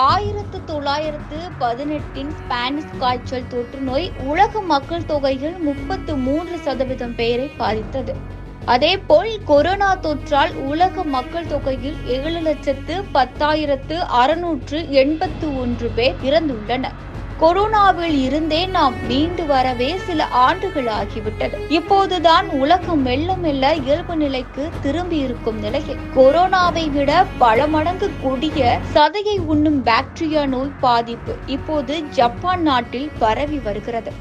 ஆயிரத்து தொள்ளாயிரத்து பதினெட்டின் ஸ்பானிஷ் காய்ச்சல் தொற்று நோய் உலக மக்கள் தொகையில் முப்பத்து மூன்று சதவீதம் பேரை பாதித்தது. அதேபோல் கொரோனா தொற்றால் உலக மக்கள் தொகையில் ஏழு லட்சத்து பத்தாயிரத்து அறுநூற்று எண்பத்து ஒன்று பேர் இறந்துள்ளனர். கொரோனாவில் இருந்தே நாம் மீண்டு வரவே சில ஆண்டுகள் ஆகிவிட்டது இப்போதுதான் உலகம் மெல்ல மெல்ல இயல்பு நிலைக்கு திரும்பி இருக்கும் நிலையில். கொரோனாவை விட பல மடங்கு கொடிய சதையை உண்ணும் பாக்டீரியா நோய் பாதிப்பு இப்போது ஜப்பான் நாட்டில் பரவி வருகிறது.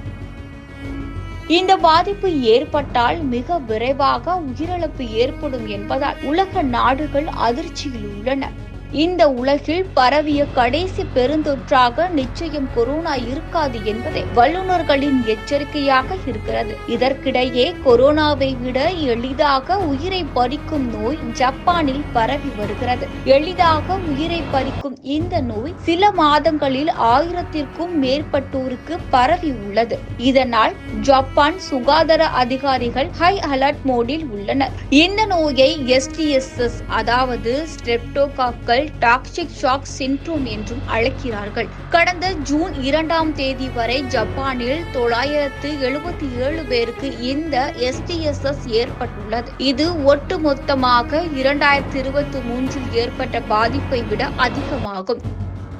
இந்த பாதிப்பு ஏற்பட்டால் மிக விரைவாக உயிரிழப்பு ஏற்படும் என்பதால் உலக நாடுகள் அதிர்ச்சியில் உள்ளன. இந்த உலகில் பரவிய கடைசி பெருந்தொற்றாக நிச்சயம் கொரோனா இருக்காது என்பதே வல்லுநர்களின் எச்சரிக்கையாக இருக்கிறது. இதற்கிடையே கொரோனாவை விட எளிதாக உயிரை பறிக்கும் நோய் ஜப்பானில் பரவி வருகிறது. எளிதாக உயிரை பறிக்கும் இந்த நோய் சில மாதங்களில் ஆயிரத்திற்கும் மேற்பட்டோருக்கு பரவி உள்ளது. இதனால் ஜப்பான் சுகாதார அதிகாரிகள் ஹை அலர்ட் மோடில் உள்ளனர். இந்த நோயை எஸ்டிஎஸ்எஸ் அதாவது மக்கள் டாக்ஸிக் ஷாக் சின்ட்ரோம் என்றும் அழைக்கிறார்கள். கடந்த ஜூன் இரண்டாம் தேதி வரை ஜப்பானில் தொள்ளாயிரத்து எழுபத்தி ஏழு பேருக்கு இந்த எஸ்டிஎஸ்எஸ் ஏற்பட்டுள்ளது. இது ஒட்டுமொத்தமாக இரண்டாயிரத்தி இருபத்தி மூன்றில் ஏற்பட்ட பாதிப்பை விட அதிகமாகும்.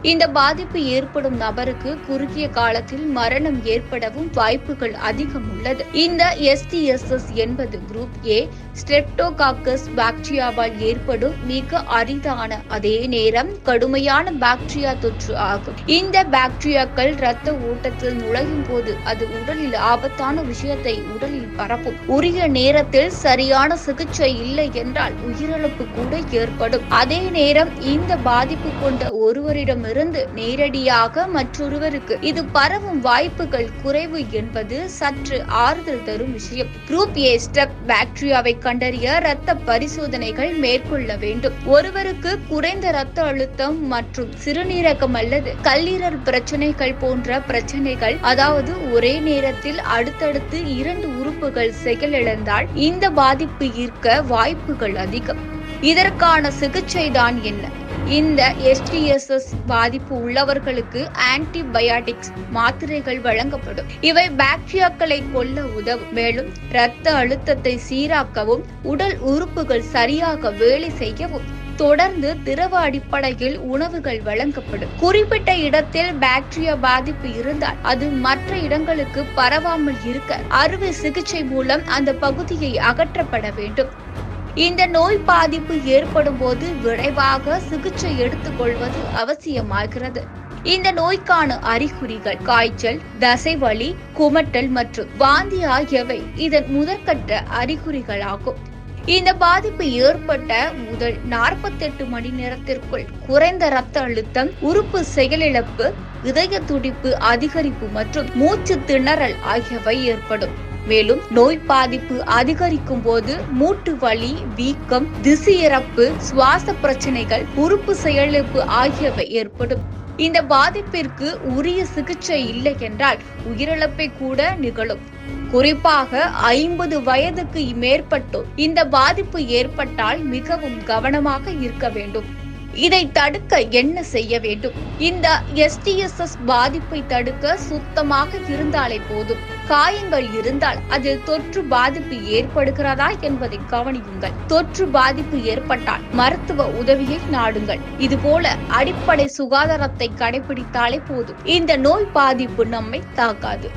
இந்த பாதிப்பு ஏற்படும் நபருக்கு குறுகிய காலத்தில் மரணம் ஏற்படவும் வாய்ப்புகள் அதிகம் உள்ளது. இந்த எஸ்டிஎஸ்எஸ் என்பது குரூப் ஏ ஸ்ட்ரெப்டோகாக்கஸ் பாக்டீரியாவால் ஏற்படும் மிக அரிதான அதே நேரம் கடுமையான பாக்டீரியா தொற்று ஆகும். இந்த பாக்டீரியாக்கள் இரத்த ஓட்டத்தில் நுழையும் போது அது உடலில் ஆபத்தான விஷயத்தை உடலில் பரப்பும். உரிய நேரத்தில் சரியான சிகிச்சை இல்லை என்றால் உயிரிழப்பு கூட ஏற்படும். அதே நேரம் இந்த பாதிப்பு கொண்ட ஒருவரிடம் ஒருவரிடமிருந்து நேரடியாக மற்றொருவருக்கு. இது பரவும் வாய்ப்புகள் குறைவு என்பது சற்று ஆறுதல் தரும் விஷயம். குரூப் ஏ ஸ்டெப் பாக்டீரியாவை கண்டறிய இரத்த பரிசோதனைகள் மேற்கொள்ள வேண்டும். ஒருவருக்கு குறைந்த இரத்த அழுத்தம் மற்றும் சிறுநீரகம் அல்லது கல்லீரல் பிரச்சனைகள் போன்ற பிரச்சனைகள் அதாவது ஒரே நேரத்தில் அடுத்தடுத்து இரண்டு உறுப்புகள் செயலிழந்தால் இந்த பாதிப்பு ஈர்க்க வாய்ப்புகள் அதிகம். இதற்கான சிகிச்சை தான் என்ன? இந்த எஸ்டிஎஸ்எஸ் பாதிப்பு உள்ளவர்களுக்கு ஆன்டிபயாட்டிக்ஸ் மாத்திரைகள் வழங்கப்படும். இவை பாக்டீரியாக்களை கொல்ல உதவும். மேலும் இரத்த அழுத்தத்தை சீராக்கவும் உடல் உறுப்புகள் சரியாக வேலை செய்யவும். தொடர்ந்து திரவ அடிப்படையில் உணவுகள் வழங்கப்படும். குறிப்பிட்ட இடத்தில் பாக்டீரியா பாதிப்பு இருந்தால் அது மற்ற இடங்களுக்கு பரவாமல் இருக்க அறுவை சிகிச்சை மூலம் அந்த பகுதியை அகற்றப்பட வேண்டும். இந்த நோய் பாதிப்பு ஏற்படும் போது விரைவாக சிகிச்சை எடுத்துக்கொள்வது அவசியமாகிறது. இந்த நோய்க்கான அறிகுறிகள் காய்ச்சல் தசைவலி குமட்டல் மற்றும் வாந்தி ஆகியவை இதன் முதற்கட்ட அறிகுறிகளாகும். இந்த பாதிப்பு ஏற்பட்ட முதல் நாற்பத்தெட்டு மணி நேரத்திற்குள் குறைந்த ரத்த அழுத்தம் உறுப்பு செயலிழப்பு இதய துடிப்பு அதிகரிப்பு மற்றும் மூச்சு திணறல் ஆகியவை ஏற்படும். மேலும் நோய் பாதிப்பு அதிகரிக்கும் போது மூட்டு வலி வீக்கம் திசையிறப்பு சுவாச பிரச்சனைகள் உறுப்பு செயலிழப்பு ஆகியவை ஏற்படும். இந்த பாதிப்பிற்கு உரிய சிகிச்சை இல்லை என்றால் உயிரிழப்பை கூட நிகழும். குறிப்பாக ஐம்பது வயதுக்கு மேற்பட்டோர் இந்த பாதிப்பு ஏற்பட்டால் மிகவும் கவனமாக இருக்க வேண்டும். இதை தடுக்க என்ன செய்ய வேண்டும்? இந்த எஸ்டிஎஸ்எஸ் பாதிப்பை தடுக்க சுத்தமாக இருந்தாலே போதும். காயங்கள் இருந்தால் அதில் தொற்று பாதிப்பு ஏற்படுகிறதா என்பதை கவனியுங்கள். தொற்று பாதிப்பு ஏற்பட்டால் மருத்துவ உதவியை நாடுங்கள். இதுபோல அடிப்படை சுகாதாரத்தை கடைபிடித்தாலே போதும். இந்த நோய் பாதிப்பு நம்மை தாக்காது.